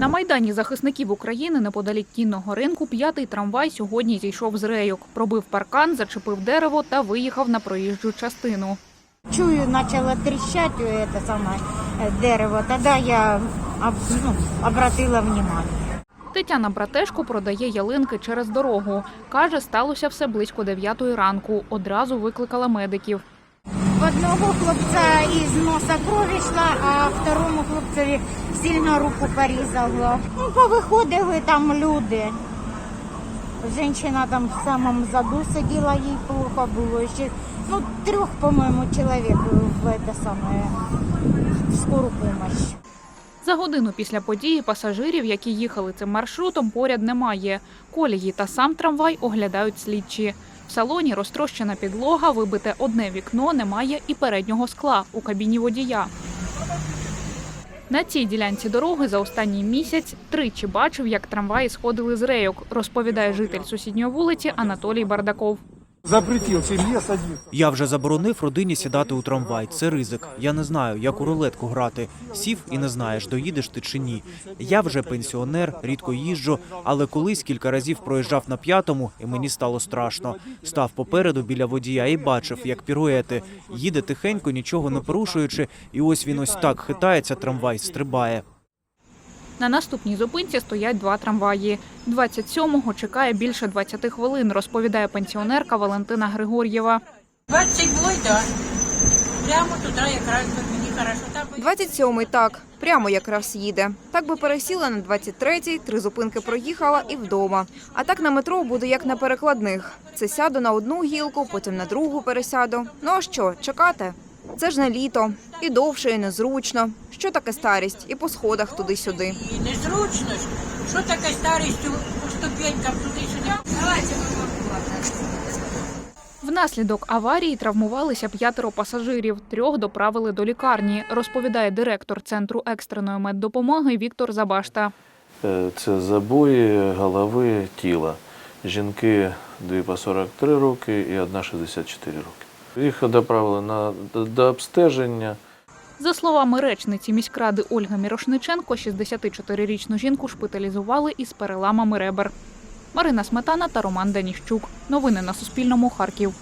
На майдані захисників України неподалік кінного ринку п'ятий трамвай сьогодні зійшов з рейок, пробив паркан, зачепив дерево та виїхав на проїжджу частину. Чую, начало трещать э, это самое э, дерево. Тогда я об- ну, обратила внимание. Тетяна Братешко продає ялинки через дорогу. Каже, сталося все близько дев'ятої ранку. Одразу викликала медиків. В одного хлопця із носа кров йшла, а второму хлопцеві сильно руку порізало. Ну, повиходили там люди. Жінка там в самому заду сиділа, їй плохо було. Ще, ну, трьох, по-моєму, чоловік в это самое, в скору помощь. За годину після події пасажирів, які їхали цим маршрутом, поряд немає. Колії та сам трамвай оглядають слідчі. Салоні розтрощена підлога, вибите одне вікно, немає і переднього скла у кабіні водія. На цій ділянці дороги за останній місяць тричі бачив, як трамваї сходили з рейок, розповідає житель сусідньої вулиці Анатолій Бардаков. Запретил семье садиться. Я вже заборонив родині сідати у трамвай. Це ризик. Я не знаю, як у рулетку грати. Сів і не знаєш, доїдеш ти чи ні. Я вже пенсіонер, рідко їжджу, але колись кілька разів проїжджав на п'ятому, і мені стало страшно. Став попереду біля водія і бачив, як піруети. Їде тихенько, нічого не порушуючи, і ось він ось так хитається, трамвай стрибає. На наступній зупинці стоять два трамваї. 27-го чекає більше 20 хвилин, розповідає пенсіонерка Валентина Григор'єва. 27 да. Прямо туди якраз мені би 27-й так, прямо якраз їде. Так би пересіла на 23-й, три зупинки проїхала і вдома. А так на метро буде як на перекладних. Це сяду на одну гілку, потім на другу пересяду. Ну а що, чекати? Це ж не літо, і довше, і незручно. Що таке старість? І по сходах туди-сюди. і незручно ж. Що таке старістю по ступенькам туди-сюди? Давайте Внаслідок аварії травмувалися п'ятеро пасажирів. Трьох доправили до лікарні, розповідає директор центру екстреної меддопомоги Віктор Забашта. Е, Це забої голови тіла. Жінки 2 по 43 роки і одна 64 роки. Їх доправили на до- обстеження. За словами речниці міськради Ольги Мірошниченко, 64-річну жінку шпиталізували із переламами ребер. Марина Сметана та Роман Даніщук. Новини на Суспільному. Харків.